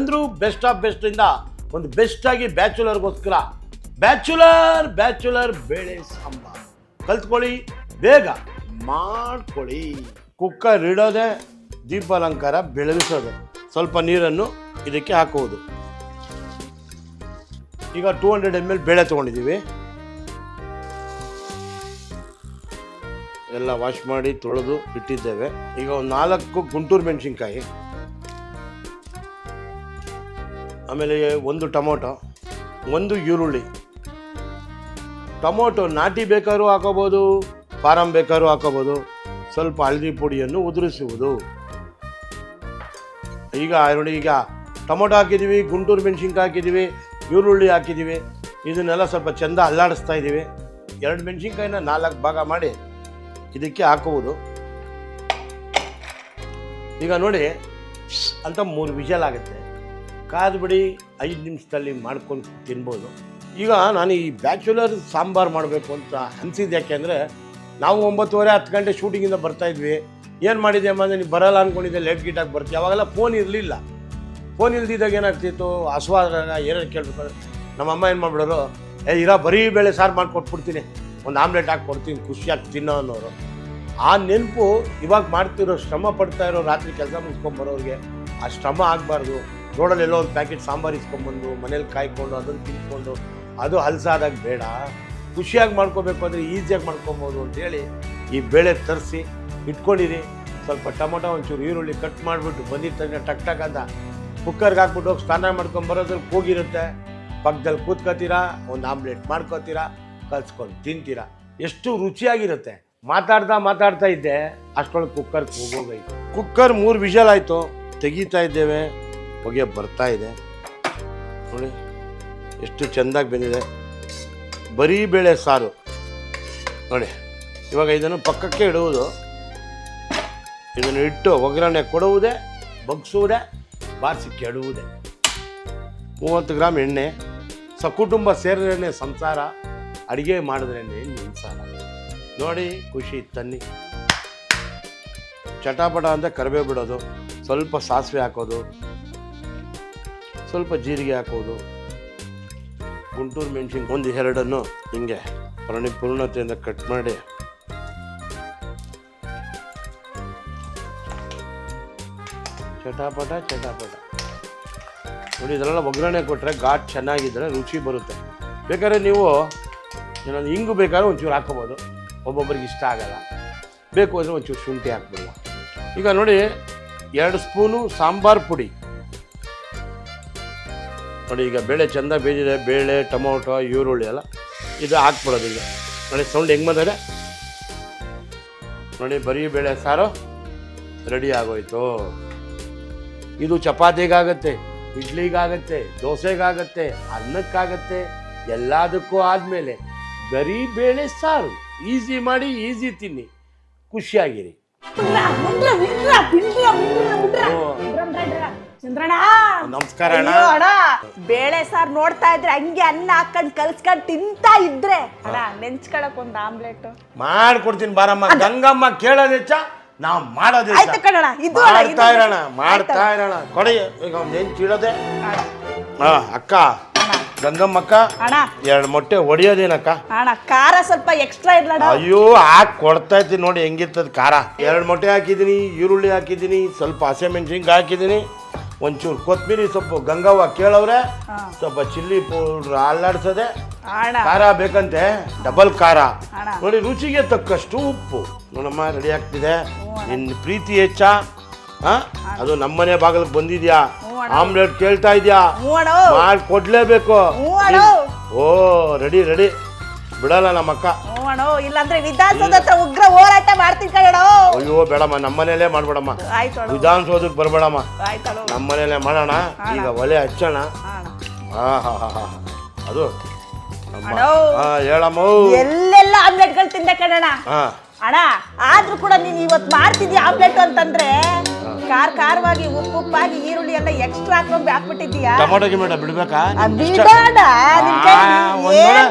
ಏನಂದ್ರು best of best ಇಂದ ಒಂದು ಬೆಸ್ಟ್ ಆಗಿ ಬ್ಯಾಚುಲರ್ಗೋಸ್ಕರ ಬ್ಯಾಚುಲರ್ ಬ್ಯಾಚುಲರ್ ಬೇಳೆ ಸಾಂಬಾರ್. ಕಲ್ತ್ಕೊಳ್ಳಿ, ಬೇಗ ಮಾಡ್ಕೊಳ್ಳಿ. ಕುಕ್ಕರ್ ಇಡೋದೆ, ದೀಪಾಲಂಕಾರ ಬೆಳಗಿಸೋದೆ ಸ್ವಲ್ಪ ನೀರನ್ನು ಇದಕ್ಕೆ ಹಾಕುವುದು. ಈಗ ಟೂ ಹಂಡ್ರೆಡ್ ಎಂ ಎಲ್ ಬೇಳೆ ತೊಗೊಂಡಿದ್ದೀವಿ. ಎಲ್ಲ ವಾಶ್ ಮಾಡಿ ತೊಳೆದು ಇಟ್ಟಿದ್ದೇವೆ. ಈಗ ಒಂದು ನಾಲ್ಕು ಗುಂಟೂರು ಮೆಣಸಿನ್ಕಾಯಿ. ಆಮೇಲೆ ಒಂದು ಟೊಮೊಟೊ, ಒಂದು ಈರುಳ್ಳಿ. ಟೊಮೊಟೊ ನಾಟಿ ಬೇಕಾದ್ರೂ ಹಾಕೋಬೋದು, ಫಾರಂ ಬೇಕಾದ್ರೂ ಹಾಕೋಬೋದು. ಸ್ವಲ್ಪ ಹಳದಿ ಪುಡಿಯನ್ನು ಉದುರಿಸುವುದು. ಈಗ ನೋಡಿ, ಈಗ ಟೊಮೊಟೊ ಹಾಕಿದ್ದೀವಿ, ಗುಂಟೂರು ಮೆಣಸಿನ್ಕಾಯಿ ಹಾಕಿದ್ದೀವಿ, ಈರುಳ್ಳಿ ಹಾಕಿದ್ದೀವಿ. ಇದನ್ನೆಲ್ಲ ಸ್ವಲ್ಪ ಚೆಂದ ಅಲ್ಲಾಡಿಸ್ತಾ ಇದ್ದೀವಿ. ಎರಡು ಮೆಣಸಿನ್ಕಾಯಿನ ನಾಲ್ಕು ಭಾಗ ಮಾಡಿ ಇದಕ್ಕೆ ಹಾಕುವುದು. ಈಗ ನೋಡಿ, ಅಂತ ಮೂರು ವಿಷಲ್ ಆಗುತ್ತೆ. ಕಾದು ಬಿಡಿ, ಐದು ನಿಮಿಷದಲ್ಲಿ ಮಾಡ್ಕೊಂಡು ತಿನ್ಬೋದು. ಈಗ ನಾನು ಈ ಬ್ಯಾಚುಲರ್ ಸಾಂಬಾರು ಮಾಡಬೇಕು ಅಂತ ಅನಿಸಿದ್ದು ಯಾಕೆಂದರೆ ನಾವು ಒಂಬತ್ತುವರೆ, ಹತ್ತು ಗಂಟೆ ಶೂಟಿಂಗಿಂದ ಬರ್ತಾಯಿದ್ವಿ ಏನು ಮಾಡಿದೆ ಅಂದರೆ ನೀವು ಬರಲ್ಲ ಅಂದ್ಕೊಂಡಿದ್ದೆ ಲೇಟ್ ಗೀಟಾಗಿ ಬರ್ತೀವಿ ಅವಾಗೆಲ್ಲ ಫೋನ್ ಇರಲಿಲ್ಲ. ಫೋನ್ ಇಲ್ದಿದ್ದಾಗ ಏನಾಗ್ತಿತ್ತು? ಹಸುವಾದಾಗ ಏನಾರು ಕೇಳ್ಬೇಕಾದ್ರೆ ನಮ್ಮ ಅಮ್ಮ ಏನು ಮಾಡ್ಬಿಡೋರು, ಏ, ಇರೋ, ಬರೀ ಬೇಳೆ ಸಾರು ಮಾಡಿಕೊಟ್ಬಿಡ್ತೀನಿ. ಒಂದು ಆಮ್ಲೆಟ್ ಹಾಕಿ ಕೊಡ್ತೀನಿ, ಖುಷಿಯಾಗಿ ತಿನ್ನೋ ಅನ್ನೋರು. ಆ ನೆನಪು ಇವಾಗ ಮಾಡ್ತಿರೋ ಶ್ರಮ ಪಡ್ತಾ ಇರೋ ರಾತ್ರಿ ಕೆಲಸ ಮುಗಿಸ್ಕೊಂಬರೋರಿಗೆ ಆ ಶ್ರಮ ಆಗಬಾರ್ದು. ರೋಡಲ್ಲಿ ಎಲ್ಲೋ ಒಂದು ಪ್ಯಾಕೆಟ್ ಸಾಂಬಾರು ಇಸ್ಕೊಂಬಂದು ಮನೇಲಿ ಕಾಯ್ಕೊಂಡು, ಅದನ್ನು ತಿನ್ಕೊಂಡು, ಅದು ಹಲ್ಸಾದಾಗ ಬೇಡ. ಖುಷಿಯಾಗಿ ಮಾಡ್ಕೋಬೇಕು ಅಂದರೆ ಈಸಿಯಾಗಿ ಮಾಡ್ಕೊಬೋದು ಅಂತೇಳಿ ಈ ಬೇಳೆ ತರಿಸಿ ಇಟ್ಕೊಂಡಿರಿ. ಸ್ವಲ್ಪ ಟೊಮೊಟೊ ಒಂಚೂರು ಈರುಳ್ಳಿ ಕಟ್ ಮಾಡಿಬಿಟ್ಟು ಬಂದಿದ್ದ ತಕ್ಷಣ ಟಕ್ ಟಕ್ ಅಂತ ಕುಕ್ಕರ್ಗೆ ಹಾಕ್ಬಿಟ್ಟು ಹೋಗಿ ಸ್ನಾನ ಮಾಡ್ಕೊಂಡು ಬರೋದ್ರಲ್ಲಿ ಕೂಗಿರುತ್ತೆ. ಪಕ್ಕದಲ್ಲಿ ಕೂತ್ಕೋತೀರಾ, ಒಂದು ಆಮ್ಲೆಟ್ ಮಾಡ್ಕೋತೀರಾ, ಕಲ್ಸ್ಕೊಂಡು ತಿಂತೀರಾ. ಎಷ್ಟು ರುಚಿಯಾಗಿರುತ್ತೆ. ಮಾತಾಡ್ತಾ ಮಾತಾಡ್ತಾ ಇದ್ದೆ. ಅಷ್ಟೊಳಗೆ ಕುಕ್ಕರ್ ಕೂಗೋಗೈತು ಕುಕ್ಕರ್ ಮೂರು ವಿಷಲ್ ಆಯಿತು. ತೆಗಿತಾ ಇದ್ದೇವೆ. ಹೊಗೆ ಬರ್ತಾ ಇದೆ. ನೋಡಿ, ಎಷ್ಟು ಚೆಂದಾಗಿ ಬಂದಿದೆ. ಬರೀ ಬೇಳೆ ಸಾರು. ನೋಡಿ, ಇವಾಗ ಇದನ್ನು ಪಕ್ಕಕ್ಕೆ ಇಡುವುದು. ಇದನ್ನು ಇಟ್ಟು ಒಗ್ಗರಣೆ ಕೊಡುವುದೇ, ಬಗ್ಸುವುದೇ, ಬಾರಿಸಿ ಕೆಡುವುದೇ. ಮೂವತ್ತು ಗ್ರಾಮ್ ಎಣ್ಣೆ, ಸಕುಟುಂಬ ಸೇರಿದ್ರೇ ಸಂಸಾರ, ಅಡುಗೆ ಮಾಡಿದ್ರೇ ನಿಂಸಾರ. ನೋಡಿ, ಖುಷಿ ತನ್ನಿ. ಚಟಾಪಟ ಅಂತ ಕರಿಬೇವು ಬಿಡೋದು, ಸ್ವಲ್ಪ ಸಾಸಿವೆ ಹಾಕೋದು ಸ್ವಲ್ಪ ಜೀರಿಗೆ ಹಾಕೋದು. ಗುಂಟೂರು ಮೆಣಸಿನ ಒಂದು ಎರಡನ್ನು ಹಿಂಗೆ ಪ್ರಾಣಿ ಪೂರ್ಣತೆಯಿಂದ ಕಟ್ ಮಾಡಿ. ಚಟಾಪಟ ಚಟಾಪಟ. ನೋಡಿ ಇದರೆಲ್ಲ ಒಗ್ಗರಣೆ ಕೊಟ್ಟರೆ ಘಾಟ್ ಚೆನ್ನಾಗಿದ್ದರೆ ರುಚಿ ಬರುತ್ತೆ. ಬೇಕಾದ್ರೆ ನೀವು ಏನೊಂದು ಹಿಂಗು ಬೇಕಾದ್ರೆ ಒಂಚೂರು ಹಾಕೋಬೋದು ಒಬ್ಬೊಬ್ಬರಿಗೆ ಇಷ್ಟ ಆಗಲ್ಲ. ಬೇಕು ಅಂದರೆ ಒಂಚೂರು ಶುಂಠಿ ಹಾಕ್ಬಿಡುವ. ಈಗ ನೋಡಿ, ಎರಡು ಸ್ಪೂನು ಸಾಂಬಾರು ಪುಡಿ. ನೋಡಿ ಈಗ ಬೇಳೆ ಚೆಂದ ಬೇಯಿದೆ ಬೇಳೆ ಟೊಮೊಟೊ ಈರುಳ್ಳಿ ಎಲ್ಲ ಇದು ಹಾಕ್ಬಿಡೋದು ಈಗ. ನೋಡಿ ಸೌಂಡ್ ಹೆಂಗೆ ಬಂದರೆ ನೋಡಿ ಬರೀ ಬೇಳೆ ಸಾರು ರೆಡಿ ಆಗೋಯ್ತು. ಇದು ಚಪಾತಿಗಾಗತ್ತೆ ಇಡ್ಲಿಗಾಗತ್ತೆ ದೋಸೆಗಾಗತ್ತೆ ಅನ್ನಕ್ಕಾಗತ್ತೆ ಎಲ್ಲದಕ್ಕೂ ಆದಮೇಲೆ ಬರೀ ಬೇಳೆ ಸಾರು. ಈಸಿ ಮಾಡಿ ಈಸಿ ತಿನ್ನಿ. ಖುಷಿಯಾಗಿರಿ. ಚಂದ್ರಣ್ಣ! ನಮಸ್ಕಾರ ಅಣ್ಣ. ಅಯ್ಯೋ ಅಣ್ಣ ಬೇಳೆ ಸಾರ್ ನೋಡ್ತಾ ಇದ್ರೆ ಹಂಗೆ ಅನ್ನ ಹಾಕೊಂಡ್ ಕಲ್ಸ್ಕೊಂಡ್ ತಿಂತಾ ಇದ್ರೆ. ಅಣ್ಣ ನೆಂಚ್ಕೊಳಕ್ ಒಂದ್ ಆಮ್ಲೆಟ್. ಮಾಡ್ಕೊಡ್ತೀನಿ ಬಾರಮ್ಮ. ಗಂಗಮ್ಮ ಕೇಳೋದ್ ಹೆಚ್ಚ ನಾವ್ ಮಾಡೋದೇ ಆಯ್ತು ಕಣಣ್ಣ ಇದು ಅಣ್ಣ, ಇದು ಮಾಡ್ತಾ ಇರೋಣ ಮಾಡ್ತಾ ಇರೋಣ ಕೊಡಿ ಈಗ ಏನು ಚೀಳೋದೆ ಹಾ ಅಕ್ಕ ಗಂಗಮ್ಮಕ್ಕ ಅಣ್ಣ. ಎರಡು ಮೊಟ್ಟೆ ಹೊಡಿಯೋದೇನಕ್ಕ ಅಣ್ಣ ಖಾರ ಸ್ವಲ್ಪ ಎಕ್ಸ್ಟ್ರಾ ಇರ್ಲಣ್ಣ. ಅಯ್ಯೋ ಹಾಕಿ ಕೊಡ್ತಾ ಇದ್ದೀನಿ ನೋಡಿ ಹೆಂಗಿರ್ತದ ಖಾರ. ಎರಡು ಮೊಟ್ಟೆ ಹಾಕಿದ್ದೀನಿ ಈರುಳ್ಳಿ ಹಾಕಿದ್ದೀನಿ ಸ್ವಲ್ಪ ಹಸಿಮೆಣ್ಸಿನ್ಕಾಯಿ ಹಾಕಿದ್ದೀನಿ. ಒಂಚೂರು ಕೊತ್ತಂಬರಿ ಸೊಪ್ಪು ಗಂಗವ್ವ ಕೇಳವ್ರೆ. ಸ್ವಲ್ಪ ಚಿಲ್ಲಿ ಪೌಡ್ರ್ ಅಲ್ಲಾಡ್ಸದೆ ಖಾರ ಬೇಕಂತೆ ಡಬಲ್ ಖಾರ. ನೋಡಿ ರುಚಿಗೆ ತಕ್ಕಷ್ಟು ಉಪ್ಪು. ನೋಡಮ್ಮ ರೆಡಿ ಆಗ್ತಿದೆ. ನಿನ್ನ ಪ್ರೀತಿ ಹೆಚ್ಚ. ಹಾ? ಅದು ನಮ್ಮನೆ ಬಾಗಿಲಿಗೆ ಬಂದಿದ್ಯಾ? ಆಮ್ಲೆಟ್ ಕೇಳ್ತಾ ಇದ್ಯಾ? ಮಾಡಿ ಕೊಡ್ಲೇಬೇಕು ಓ ರೆಡಿ ರೆಡಿ ಬಿಡಲ್ಲ ನಮ್ಮ ಅಕ್ಕ ಅಣ್ಣ ಇಲ್ಲಾಂದ್ರೆ ವಿಧಾನಸೌಧ ಹತ್ರ ಉಗ್ರ ಹೋರಾಟ ಮಾಡ್ತೀನಿ ಕಣಣ್ಣ ಅಯ್ಯೋ ಬೇಡಮ್ಮ ನಮ್ಮನೇಲೇ ಮಾಡ್ಬೇಡಮ್ಮ. ಆಯ್ತು ಅಣ್ಣ. ವಿಧಾನಸೌಧಕ್ಕೆ ಬರಬೇಡಮ್ಮ. ನಮ್ಮನೇಲೆ ಮಾಡೋಣ. ಈಗ ಒಲೆ ಹಚ್ಚೋಣ. ಹಾ ಹಾ ಹಾ ಹಾ. ಅದು ನಮ್ಮ ಅಣ್ಣೋ. ಹಾ ಹೇಳಮ್ಮ ಎಲ್ಲೆಲ್ಲ ಆಮ್ಲೆಟ್ಗಳು ತಿಂದೆ ಹಾ. ಅಣ್ಣ ಆದ್ರೂ ಕೂಡ ನೀನು ಇವತ್ತು ಮಾಡ್ತಿದ್ಯಾ ಆಮ್ಲೆಟ್ ಅಂತಂದ್ರೆ ಖಾರ ಖಾರವಾಗಿ ಉಪ್ಪು ಉಪ್ಪಾಗಿ ಈರುಳ್ಳಿ ಎಲ್ಲ ಎಕ್ಸ್ಟ್ರಾ ಹಾಕೊಂಡು ಹಾಕ್ಬಿಟ್ಟಿದ್ಯಾ ಟೊಮೊಟೊ ಗಿಮೊಟೊ ಬಿಡ್ಬೇಕಾ? ಇಷ್ಟ. ಆ, ಒಂದ್ ವೇಳೆ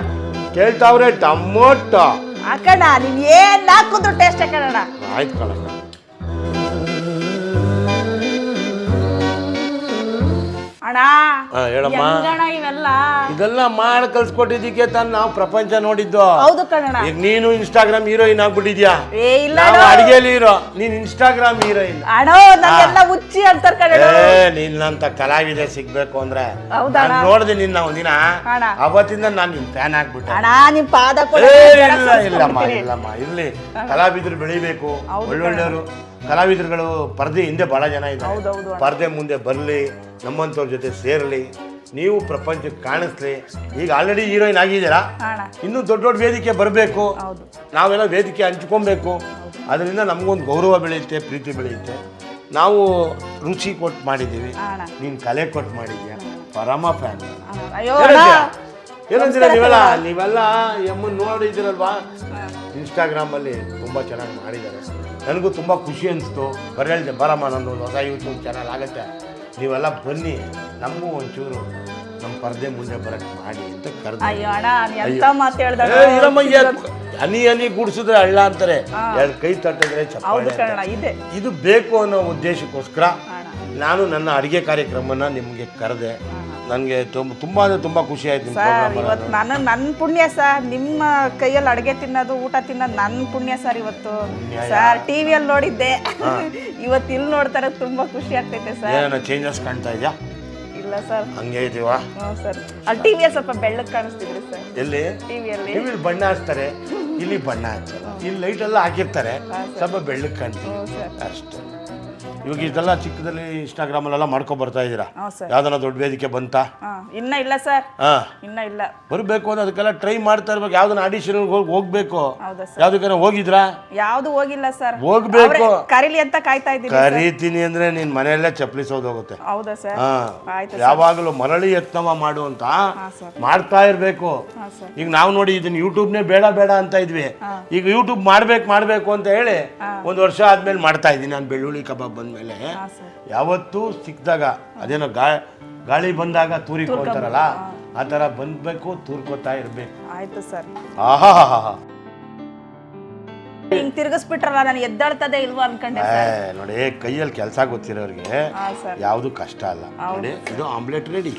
ಕೇಳ್ತಾವ್ರೆ ಟೊಮೊಟೊ ಹಾಕಣ ನೀನ್ ಏನ್ ಹಾಕಿದ್ರು ಟೇಸ್ಟ್ ಹಾಕೋಣ ಆಯ್ತು ಕಣಕ್ಕ ಅಣ್ಣ ಹೇಳಮ್ಮ. ಇವೆಲ್ಲ? ಇದೆಲ್ಲ ಮಾಡಿ ಕಲ್ಸ್ಕೊಟ್ಟಿದ್ದಕ್ಕೆ ತಾನು ನಾವು ಪ್ರಪಂಚ ನೋಡಿದ್ದು. ಹೌದು ಈಗ ನೀನು ಇನ್ಸ್ಟಾಗ್ರಾಮ್ ಹೀರೋಯಿನ್ ಆಗ್ಬಿಟ್ಟಿದ್ಯಾ? ಏ ಇಲ್ಲ ನಾವು. ಅಡಿಗೆಲಿ ಇರೋ ನೀನ್ ಇನ್ಸ್ಟಾಗ್ರಾಮ್ ಹೀರೋಯಿನ್. ಅಣ್ಣ ನನ್ನೆಲ್ಲ ಹುಚ್ಚಿ ಅಂತಾರ ಕಣಣ್ಣ. ಏ ನಿನ್ನಂತ ಕಲಾವಿದೆ ಸಿಗ್ಬೇಕು ಅಂದ್ರೆ ಹೌದಾ ನಾನ್ ನೋಡ್ದೆ ನಿನ್ನ ಒಂದಿನ. ಅಣ್ಣ. ಅವತ್ತಿಂದ ನಾನು ನಿನ್ ಫ್ಯಾನ್ ಆಗ್ಬಿಟ್ಟೆ. ಅಣ್ಣ ನಿಮ್ ಪಾದ ಕೂಡ ಏ ಇಲ್ಲ ಇಲ್ಲಮ್ಮ. ಇಲ್ಲಮ್ಮ. ಇರ್ಲಿ ಕಲಾವಿದ್ರು ಬೆಳಿಬೇಕು ಒಳ್ಳೊಳ್ಳೆಯವರು. ಕಲಾವಿದರುಗಳು ಪರದೆ ಹಿಂದೆ ಬಹಳ ಜನ ಇದ್ದಾರೆ. ಪರದೆ ಮುಂದೆ ಬರಲಿ ನಮ್ಮಂಥವ್ರ ಜೊತೆ ಸೇರಲಿ ನೀವು ಪ್ರಪಂಚಕ್ಕೆ ಕಾಣಿಸ್ಲಿ. ಈಗ ಆಲ್ರೆಡಿ ಹೀರೋಯಿನ್ ಆಗಿದ್ದೀರಾ? ಇನ್ನೂ ದೊಡ್ಡ ದೊಡ್ಡ ವೇದಿಕೆ ಬರಬೇಕು. ನಾವೆಲ್ಲ ವೇದಿಕೆ ಹಂಚ್ಕೊಬೇಕು. ಅದರಿಂದ ನಮಗೊಂದು ಗೌರವ ಬೆಳೆಯುತ್ತೆ ಪ್ರೀತಿ ಬೆಳೆಯುತ್ತೆ. ನಾವು ರುಚಿ ಕೊಟ್ಟು ಮಾಡಿದ್ದೀವಿ. ನೀನು ಕಲೆ ಕೊಟ್ಟು ಮಾಡಿದ್ಯಾ ಪರಮ ಫ್ಯಾನ್ ಏನಂತೀರ? ನೀವೆಲ್ಲ? ನೀವೆಲ್ಲ ಎಮ್ಮನ್ ನೋಡಿದ್ದೀರಲ್ವಾ? ಇನ್ಸ್ಟಾಗ್ರಾಮಲ್ಲಿ ತುಂಬಾ ಚೆನ್ನಾಗಿ ಮಾಡಿದ್ದಾರೆ. ನನಗೂ ತುಂಬ ಖುಷಿ ಅನಿಸ್ತು. ಬರೀ ಹೇಳಿದೆ ಬರಮ್ಮ ನಂದು ಒಂದು ಹೊಸ ಯೂಟ್ಯೂಬ್ ಚಾನಲ್ ಆಗುತ್ತೆ. ನೀವೆಲ್ಲ ಬನ್ನಿ ನಮಗೂ ಒಂಚೂರು ನಮ್ಮ ಪರದೆ ಮುಂದೆ ಬರಕ್ಕೆ ಮಾಡಿ ಅಂತ ಕರೆದು. ಹನಿ ಹನಿ ಗುಡಿಸಿದ್ರೆ ಹಳ್ಳ ಅಂತಾರೆ. ಎರಡು ಕೈ ತಟ್ಟಿದ್ರೆ ಚಪ್ಪಾಳೆ ಇದು. ಬೇಕು ಅನ್ನೋ ಉದ್ದೇಶಕ್ಕೋಸ್ಕರ ನಾನು ನನ್ನ ಅಡುಗೆ ಕಾರ್ಯಕ್ರಮನ ನಿಮಗೆ ಕರೆದೆ. ನನಗೆ ತುಂಬ ತುಂಬ ಅಂದರೆ ತುಂಬ ಖುಷಿ ಆಯ್ತು ನಿಮ್ಮ ಸರ್ program ಇವತ್ತು ನಾನು ನನ್ನ ಪುಣ್ಯ ಸರ್ ನಿಮ್ಮ ಕೈಯಲ್ಲಿ ಅಡುಗೆ ತಿನ್ನೋದು ಊಟ ತಿನ್ನೋದು ನನ್ನ ಪುಣ್ಯ ಸರ್ ಇವತ್ತು. ಸರ್ ಟಿ ವಿಯಲ್ಲಿ ನೋಡಿದ್ದೆ. ಇವತ್ತು ಇಲ್ಲಿ ನೋಡ್ತಾರೆ ತುಂಬಾ ಖುಷಿ ಆಗ್ತೈತೆ ಸರ್. ಏನೋ ಚೇಂಜಸ್ ಕಾಣ್ತಾ ಇದೆಯಾ? ಇಲ್ಲ ಸರ್. ಹಂಗೆ ಇದೀವಾ? ಹ್ಞೂ ಸರ್. ಅಲ್ಲಿ ಟಿವಿಯಲ್ಲಿ ಸ್ವಲ್ಪ ಬೆಳ್ಳಗೆ ಕಾಣಿಸ್ತಿದ್ರಿ ಸರ್. ಎಲ್ಲಿ? ಟಿವಿಯಲ್ಲಿ ಟಿವಿಲಿ ಬಣ್ಣ ಹಚ್ತಾರೆ ಇಲ್ಲಿ ಬಣ್ಣ ಹಚ್ಚಲ್ಲ ಇಲ್ಲಿ ಲೈಟ್ ಎಲ್ಲ ಹಾಕಿರ್ತಾರೆ. ಸ್ವಲ್ಪ ಬೆಳ್ಳಕ್ಕೆ ಕಾಣ್ತೀವಿ ಹ್ಞೂ ಸರ್. ಅಷ್ಟೇ. ಇವಾಗ ಇದೆಲ್ಲ ಚಿಕ್ಕದಲ್ಲಿ ಇನ್ಸ್ಟಾಗ್ರಾಮಲ್ಲೆಲ್ಲ ಮಾಡ್ಕೊಂಡು ಬರ್ತಾ ಇದ್ದೀರಾ? ಯಾವ್ದಾರ ಸರ್ ದೊಡ್ಡ ವೇದಿಕೆ ಬಂತಾ? ಹಾಂ ಇನ್ನ ಇಲ್ಲ ಸರ್ ಹಾಂ. ಇನ್ನ ಇಲ್ಲ. ಬರಬೇಕು ಅಂದ್ರೆ ಅದಕ್ಕೆಲ್ಲ ಟ್ರೈ ಮಾಡ್ತಾ ಇರ್ಬೇಕು. ಯಾವ್ದನ್ನ ಆಡಿಷನ್ ಹೋಗಿ ಹೋಗ್ಬೇಕು. ಹೌದಾ ಸರ್ ಯಾವ್ದಕ್ಕಾರ ಹೋಗಿದ್ರಾ? ಯಾವುದು ಹೋಗಿಲ್ಲ ಸರ್ ಹೋಗ್ಬೇಕು. ಅವ್ರೇ ಕರೀಲಿ ಅಂತ ಕಾಯ್ತಾ ಇದ್ದೀನಿ ಕರೀತೀನಿ ಅಂದ್ರೆ ನಿನ್ ಮನೆಯಲ್ಲೇ ಚಪ್ಪಲಿ ಹೋಗುತ್ತೆ. ಹೌದಾ ಸರ್ ಹಾ. ಆಯ್ತು ಯಾವಾಗಲೂ ಮರಳಿ ಯತ್ನವ ಮಾಡು ಅಂತ ಹಾಂ ಸರ್ ಮಾಡ್ತಾ ಇರ್ಬೇಕು. ಹಾಂ ಸರ್ ಈಗ ನಾವು ನೋಡಿ ಇದನ್ನ ಯೂಟ್ಯೂಬ್ನೇ ಬೇಡ ಬೇಡ ಅಂತ ಇದ್ವಿ. ಈಗ ಯೂಟ್ಯೂಬ್ ಮಾಡ್ಬೇಕು ಮಾಡ್ಬೇಕು ಅಂತ ಹೇಳಿ ಒಂದು ವರ್ಷ ಆದ್ಮೇಲೆ ಮಾಡ್ತಾ ಇದ್ದೀನಿ ನಾನು ಬೆಳ್ಳುಳ್ಳಿ ಕಬಾಬ್ ಬಂದ್ಮೇಲೆ. ಸರ್. ಯಾವತ್ತೂ ಸಿಕ್ಕಿದಾಗ ಅದೇನೋ ಗಾ ಗಾಳಿ ಬಂದಾಗ ತೂರಿಕೊಳ್ತಾರಲ್ಲ ಆ ಥರ ಬಂದಬೇಕು ತೂರ್ಕೋತಾ ಇರಬೇಕು. ಆಯ್ತು ಸರ್. ಆಹಾ ಹಿಂಗ್ ತಿರ್ಗಿಸ್ಬಿಟ್ರಲ್ಲ ನಾನು ಎದ್ದಾಳ್ತದೆ ಇಲ್ವಾ ಅನ್ಕೊಂಡೆ ಏ, ನೋಡಿ ಕೈಯಲ್ಲಿ ಕೆಲಸ ಗೊತ್ತಿರೋರಿಗೆ ಯಾವುದು ಕಷ್ಟ ಅಲ್ಲ. ನೋಡಿ ಇದು ಆಮ್ಲೆಟ್ ರೆಡಿ.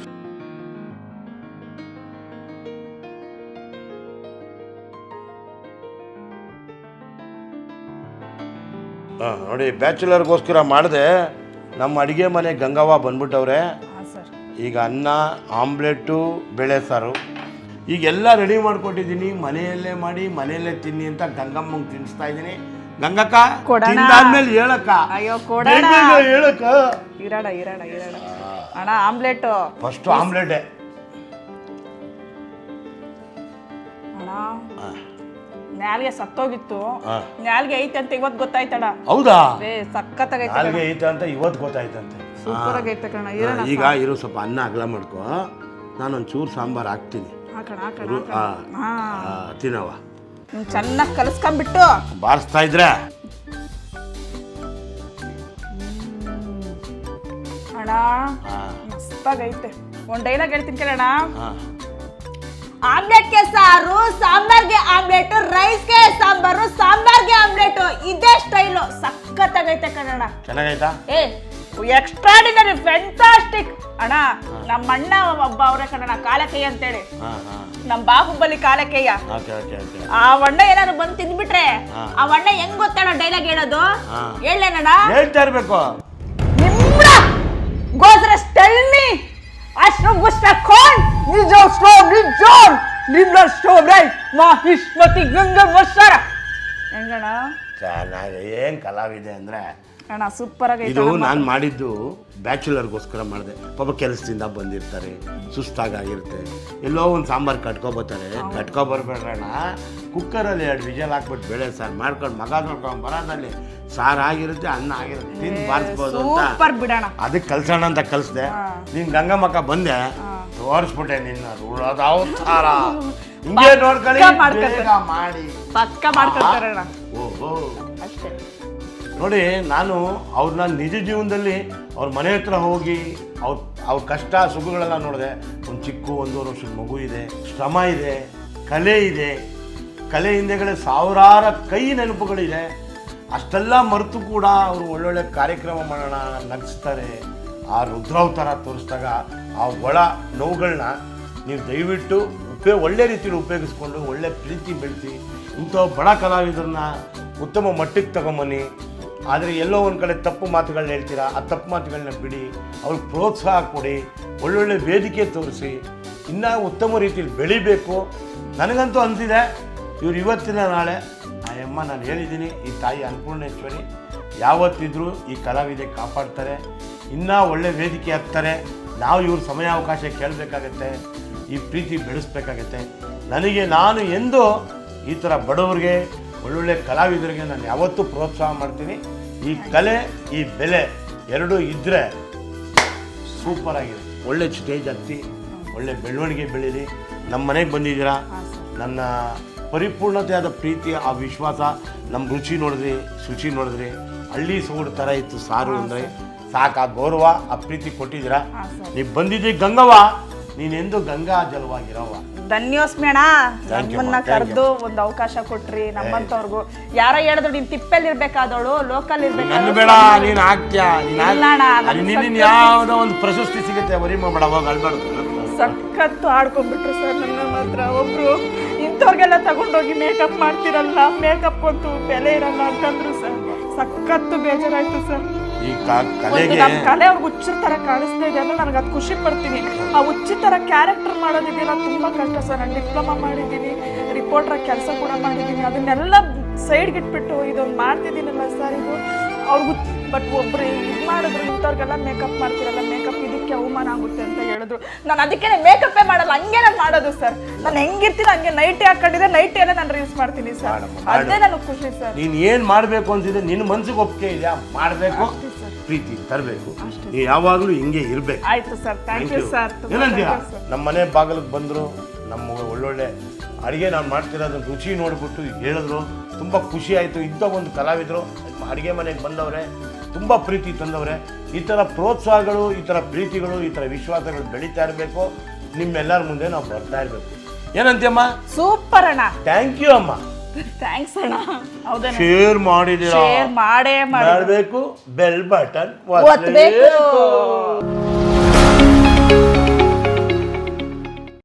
ನೋಡಿ ಬ್ಯಾಚುಲರ್ಗೋಸ್ಕರ ಮಾಡಿದೆ ನಮ್ಮ ಅಡುಗೆ ಮನೆ ಗಂಗವ್ವ ಬಂದ್ಬಿಟ್ಟವ್ರೆ. ಸರ್. ಈಗ ಅನ್ನ ಆಮ್ಲೆಟ್ಟು ಬೇಳೆ ಸಾರು. ಈಗೆಲ್ಲ ರೆಡಿ ಮಾಡ್ಕೊಟ್ಟಿದ್ದೀನಿ ಮನೆಯಲ್ಲೇ ಮಾಡಿ ಮನೆಯಲ್ಲೇ ತಿನ್ನಿ ಅಂತ ಗಂಗಮ್ಮಂಗೆ ತಿನ್ನಿಸ್ತಾ ಇದ್ದೀನಿ. ಗಂಗಕ್ಕ ಕೊಡಣ. ತಿಂದಾದ್ಮೇಲೆ ಹೇಳಕ್ಕ. ಅಯ್ಯೋ ಕೊಡೋಣ. ಬೇಗ ಬೇಗ ಹೇಳಕ್ಕ ಇರೋಣ ಇರೋಣ ಇರೋಣ ಅಣ್ಣ ಆಮ್ಲೆಟು. ಫಸ್ಟ್ ಆಮ್ಲೆಟೇ. ಅಣ್ಣ. ನಾಲ್ಗೆ ಸತ್ತೋಗಿತ್ತು. ನ್ಯಾಲ್ಗೆ ನಾಲ್ಗೆ ಐತೆ ಅಂತ ಇವತ್ತು ಗೊತ್ತಾಯ್ತಣ್ಣ ಹೌದಾ? ಏ ಸಖತ್ತಾಗೈತೆ ನಾಲ್ಗೆ ಐತೆ ಅಂತ ಇವತ್ತು ಗೊತ್ತಾಯ್ತಂತೆ. ಸೂಪರ್ ಆಗೈತೆ ಕಣ ಈಗ ಇರೋ ಸ್ವಲ್ಪ ಅನ್ನ ಅಗಲ ಮಾಡ್ಕೋ. ನಾನೊಂದು ಚೂರು ಸಾಂಬಾರು ಹಾಕ್ತೀನಿ. ಹಾಕಣ ಹಾಕಣ ತಿನ್ನವ ನೀನ್ ಚೆನ್ನಾಗಿ ಕಲಸ್ಕೊಂಬಿಟ್ಟು. ಬಾರಿಸ್ತಾ ಇದ್ರೆ. ಅಣ್ಣ ಮಸ್ತಾಗೈತೆ ಒಂದ್ ಡೈಲಾಗ್ ಹೇಳ್ತೀನಿ ಕೇಳೋಣ. ಆಮ್ಲೆಟ್ಗೆ ಸಾರು ಸಾಂಬಾರ್ಗೆ ಆಮ್ಲೆಟ್ ರೈಸ್ಗೆ ಸಾಂಬಾರು ಸಾಂಬಾರ್ಗೆ ಆಮ್ಲೆಟ್. ಇದೇ ಸ್ಟೈಲು. ಸಖತ್ತಾಗೈತೆ ಕಣಣ್ಣ ಚೆನ್ನಾಗೈತಾ? ಏ ಎಕ್ಸ್ಟ್ರಾಡಿನರಿ ಫ್ಯಾಂಟಾಸ್ಟಿಕ್ ಅಣ್ಣ ನಮ್ಮ ಅಣ್ಣ ಒಬ್ಬ ಅವರ ಕಣಣ್ಣ ಕಾಲಕೇಯ ಅಂತೇಳಿ. ನಮ್ ಬಾಹುಬಲಿ ಕಾಲಕೇಯ. ಆ ಅಣ್ಣ ಏನಾದ್ರು ಬಂದು ತಿಂದ್ಬಿಟ್ರೆ ಆ ಅಣ್ಣ ಹೆಂಗ್ ಗೊತ್ತಣ್ಣ ಡೈಲಾಗ್ ಹೇಳೋದು? ಹೇಳಲೇನಣ್ಣ? ಹೇಳೇನಣ್ಣ ಹೇಳ್ತಾ ಇರ್ಬೇಕು. ಮುಸ್ತಖಾನ್ ಸ್ಟೋ ನಿಜೋನ್ ನಿಮ್ರ ಸ್ಟೋಮ್ ರೈ ಮಾಹಿಷ್ಮತಿ ಗಂಗಾ ಮಸ್ಸರ. ಹೆಂಗಣ ಚೆನ್ನಾಗಿ ಏನು ಕಲಾವಿದೆ ಅಂದರೆ ಅಣ್ಣ ಸೂಪರ್ ಆಗಿ ಇದು ನಾನು ಮಾಡಿದ್ದು ಬ್ಯಾಚುಲರ್ಗೋಸ್ಕರ ಮಾಡಿದೆ. ಪಾಪ ಕೆಲಸದಿಂದ ಬಂದಿರ್ತಾರೆ ಸುಸ್ತಾಗಿರುತ್ತೆ ಎಲ್ಲೋ ಒಂದು ಸಾಂಬಾರು ಕಟ್ಕೊಬರ್ತಾರೆ ಕುಕ್ಕರ್ ಕುಕ್ಕರಲ್ಲಿ ಎರಡು ವಿಜಲ್ ಹಾಕ್ಬಿಟ್ಟು ಬೇಳೆ ಸಾರು ಮಾಡ್ಕೊಂಡು ಮಗ ನೋಡ್ಕೊಂಡು ಬರೋದಲ್ಲಿ ಸಾರು ಆಗಿರುತ್ತೆ ಅನ್ನ ಆಗಿರುತ್ತೆ. ತಿಂದು ಬಾರಿಸ್ಬೋದು ಅಂತ. ಅದಕ್ಕೆ ಕಲ್ಸೋಣ ಅಂತ ಕಲಿಸ್ದೆ. ನೀನು ಗಂಗಮ್ಮಕ್ಕ ಬಂದೆ. ತೋರಿಸ್ಬಿಟ್ಟೆ ನಿನ್ನ ರೂಢದ ಅವತಾರ. ಹಿಂಗೆ ನೋಡ್ಕೊಳ್ಳಿ ಪಕ್ಕ ಮಾಡ್ಕೊತಾರೆ. ಬೇಗ ಮಾಡಿ. ಪಕ್ಕ ಓಹೋ. ಅಷ್ಟೇ. ನೋಡಿ ನಾನು ಅವ್ರನ್ನ ನಿಜ ಜೀವನದಲ್ಲಿ ಅವ್ರ ಮನೆ ಹತ್ರ ಹೋಗಿ ಅವ್ರ ಅವ್ರ ಕಷ್ಟ ಸುಖಗಳೆಲ್ಲ ನೋಡಿದೆ. ಒಂದು ಚಿಕ್ಕ ಒಂದೂವರೆ ವರ್ಷದ ಮಗು ಇದೆ ಶ್ರಮ ಇದೆ ಕಲೆ ಇದೆ. ಕಲೆ ಹಿಂದೆಗಡೆ ಸಾವಿರಾರ ಕೈ ನೆನಪುಗಳಿದೆ. ಅಷ್ಟೆಲ್ಲ ಮರೆತು ಕೂಡ ಅವರು ಒಳ್ಳೊಳ್ಳೆ ಕಾರ್ಯಕ್ರಮ ಮಾಡೋಣ ನಗಿಸ್ತಾರೆ. ಆ ರುದ್ರಾವತಾರ ತೋರಿಸಿದಾಗ ಆ ಒಳ ನೋವುಗಳನ್ನ ನೀವು ದಯವಿಟ್ಟು ಉಪಯೋಗ ಒಳ್ಳೆ ರೀತಿಯಲ್ಲಿ ಉಪಯೋಗಿಸ್ಕೊಂಡು ಒಳ್ಳೆ ಪ್ರೀತಿ ಬೆಳೆಸಿ ಇಂಥ ಬಡ ಕಲಾವಿದರನ್ನ ಉತ್ತಮ ಮಟ್ಟಕ್ಕೆ ತಗೊಂಬನ್ನಿ. ಆದರೆ ಎಲ್ಲೋ ಒಂದು ಕಡೆ ತಪ್ಪು ಮಾತುಗಳನ್ನ ಹೇಳ್ತೀರಾ? ಆ ತಪ್ಪು ಮಾತುಗಳನ್ನ ಬಿಡಿ. ಅವ್ರಿಗೆ ಪ್ರೋತ್ಸಾಹ ಕೊಡಿ. ಒಳ್ಳೊಳ್ಳೆ ವೇದಿಕೆ ತೋರಿಸಿ. ಇನ್ನೂ ಉತ್ತಮ ರೀತಿಯಲ್ಲಿ ಬೆಳಿಬೇಕು. ನನಗಂತೂ ಅನಿಸಿದೆ ಇವ್ರು ಇವತ್ತಿನ ನಾಳೆ, ಆ ಅಮ್ಮ ನಾನು ಹೇಳಿದ್ದೀನಿ, ಈ ತಾಯಿ ಅನ್ನಪೂರ್ಣೇಶ್ವರಿ ಯಾವತ್ತಿದ್ರೂ ಈ ಕಲಾವಿದೆ ಕಾಪಾಡ್ತಾರೆ. ಇನ್ನೂ ಒಳ್ಳೆ ವೇದಿಕೆ ಆಗ್ತಾರೆ ನಾವು ಇವ್ರ ಸಮಯಾವಕಾಶ ಕೇಳಬೇಕಾಗತ್ತೆ ಈ ಪ್ರೀತಿ ಬೆಳೆಸ್ಬೇಕಾಗತ್ತೆ. ನನಗೆ ನಾನು ಎಂದು ಈ ಥರ ಬಡವರಿಗೆ ಒಳ್ಳೊಳ್ಳೆ ಕಲಾವಿದರಿಗೆ ನಾನು ಯಾವತ್ತೂ ಪ್ರೋತ್ಸಾಹ ಮಾಡ್ತೀನಿ. ಈ ಕಲೆ ಈ ಬೆಲೆ ಎರಡೂ ಇದ್ದರೆ ಸೂಪರ್ ಆಗಿದೆ. ಒಳ್ಳೆ ಸ್ಟೇಜ್ ಹತ್ತಿ ಒಳ್ಳೆ ಬೆಳವಣಿಗೆ ಬೆಳೀಲಿ ನಮ್ಮ ಮನೆಗೆ ಬಂದಿದ್ದೀರಾ? ನನ್ನ ಪರಿಪೂರ್ಣತೆಯಾದ ಪ್ರೀತಿ ಆ ವಿಶ್ವಾಸ ನಮ್ಮ ರುಚಿ ನೋಡಿದ್ರಿ ಶುಚಿ ನೋಡಿದ್ರಿ. ಹಳ್ಳಿ ಸೋಡು ಥರ ಇತ್ತು ಸಾರು ಅಂದರೆ. ಸಾಕು ಆ ಗೌರವ ಆ ಪ್ರೀತಿ ಕೊಟ್ಟಿದ್ದೀರಾ ನೀವು ಬಂದಿದ್ದೀ ಗಂಗವ್ವ ನೀನೆಂದು ಗಂಗಾ ಜಲವಾಗಿರವ್ವ. ಧನ್ಯೋಸ್ಮೇಣ ಅಣ್ಣ. Thank you, ನಮ್ಮನ್ನ ma. Thank you. ಕರೆದು ಒಂದು ಅವಕಾಶ ಕೊಟ್ರಿ ನಮ್ಮಂತವ್ರಿಗೂ. ಯಾರ ಹೇಳಿದ್ರು ನೀನ್ ತಿಪ್ಪಲ್ಲಿ ಇರ್ಬೇಕಾದವಳು ಲೋಕಲ್ ನನ್ನ ಇರ್ಬೇಕಾದವಳು. ಬೇಡ ನೀನು ಆಗ್ತ್ಯಾ? ನೀನು ಇಲ್ಲ ಅಣ್ಣ, ನನ್ ನಿನ್ನ ಸಂತೋಷ. ಯಾವುದೋ ಒಂದು ಪ್ರಶಸ್ತಿ ಸಿಗುತ್ತೆ ಬೇಡ ಅಳ್ಬಾರ್ದು. ಸಖತ್ತು ಆಡ್ಕೊಂಡ್ಬಿಟ್ರು ಸರ್ ನನ್ನ ಮಾತ್ರ. ಒಬ್ರು ಇಂಥವ್ರಿಗೆಲ್ಲ ತಗೊಂಡೋಗಿ ಮೇಕಪ್ ಮಾಡ್ತಿರಲ್ಲ ಮೇಕಪ್ ಅಂತೂ ಬೆಲೆ ಇರಲ್ಲ ಅಂತಂದ್ರು ಸರ್. ಸಖತ್ತು ಬೇಜಾರಾಯ್ತು ಸರ್. ಈ ಕಲೆಗೆ ಕಲೆ ಅವ್ರಿಗೆ ಹುಚ್ಚರ ತರ ಕಾಣಿಸ್ತಾ ಇದೆ ಅಂದ್ರೆ ನನಗೆ ಅದು ಖುಷಿ ಪಡ್ತೀನಿ. ಆ ಹುಚ್ಚಿ ತರ ಕ್ಯಾರೆಕ್ಟರ್ ಮಾಡೋದಿದೆಯಲ್ಲ ತುಂಬಾ ಕಷ್ಟ ಸರ್. ನಾನು ಡಿಪ್ಲೊಮಾ ಮಾಡಿದ್ದೀನಿ ರಿಪೋರ್ಟರ್ ಕೆಲಸ ಕೂಡ ಮಾಡಿದ್ದೀನಿ. ಅದನ್ನೆಲ್ಲ ಸೈಡ್ಗೆ ಇಟ್ಬಿಟ್ಟು ಇದೊಂದು ಮಾಡ್ತಿದ್ದೀನಲ್ಲ ಸರ್ ಇದು. ಅವ್ರಿಗೂ ಬಟ್ ಒಬ್ರು ಇದು ಮಾಡಿದ್ರು ಇಂಥವ್ರಿಗೆಲ್ಲ ಮೇಕಪ್ ಮಾಡ್ತಿರಲ್ಲ ಮೇಕಪ್ ಇದಕ್ಕೆ ಅವಮಾನ ಆಗುತ್ತೆ ಅಂತ ಹೇಳಿದ್ರು. ನಾನು ಅದಕ್ಕೆ ಮೇಕಪ್ಪೇ ಮಾಡಲ್ಲ ಹಂಗೆ ನಾನು ಮಾಡೋದು ಸರ್. ನಾನು ಹೆಂಗಿರ್ತೀನಿ ಹಂಗೆ ನೈಟಿ ಹಾಕೊಂಡಿದ್ರೆ ನೈಟಿ ಎಲ್ಲ ನಾನು ರೀಲ್ಸ್ ಮಾಡ್ತೀನಿ ಸರ್. ಅದೇ ನನಗೆ ಖುಷಿ ಸರ್. ನೀನು ಏನು ಮಾಡಬೇಕು ಅಂತಿದ್ರೆ ನಿನ್ನ ಮನ್ಸಿಗೆ ಒಪ್ಪಿಗೆ ಇದೆಯಾ? ಮಾಡಬೇಕು. ಪ್ರೀತಿ ತರಬೇಕು. ನೀವು ಯಾವಾಗಲೂ ಹಿಂಗೆ ಇರಬೇಕು. ಆಯ್ತು ಸರ್. Thank you sir. ಏನಂತೀಯ ನಮ್ಮ ಮನೆ ಬಾಗಿಲಿಗೆ ಬಂದರು ನಮ್ಮ ಒಳ್ಳೊಳ್ಳೆ ಅಡುಗೆ ನಾನು ಮಾಡ್ತಿರೋದು ರುಚಿ ನೋಡಿಬಿಟ್ಟು ಹೇಳಿದ್ರು. ತುಂಬ ಖುಷಿ ಆಯಿತು. ಇಂಥ ಒಂದು ಕಲಾವಿದರು. ಅಡುಗೆ ಮನೆಗೆ ಬಂದವರೇ ತುಂಬ ಪ್ರೀತಿ ತಂದವರೇ. ಈ ಥರ ಪ್ರೋತ್ಸಾಹಗಳು ಈ ಥರ ಪ್ರೀತಿಗಳು ಈ ಥರ ವಿಶ್ವಾಸಗಳು ಬೆಳೀತಾ ಇರಬೇಕು. ನಿಮ್ಮೆಲ್ಲರ ಮುಂದೆ ನಾವು ಬರ್ತಾ ಇರಬೇಕು. ಏನಂತೀಯಮ್ಮ? ಸೂಪರ್ ಅಣ್ಣ. ಥ್ಯಾಂಕ್ ಯು ಅಮ್ಮ. ಥ್ಯಾಂಕ್ಸ್ ಅಣ್ಣ. ಹೌದೇನ ಶೇರ್ ಮಾಡಿದೀರಾ ಶೇರ್ ಮಾಡೇ ಮಾಡಿ ಮಾಡಬೇಕು ಬೆಲ್ ಬಟನ್ ಒತ್ಬೇಕು.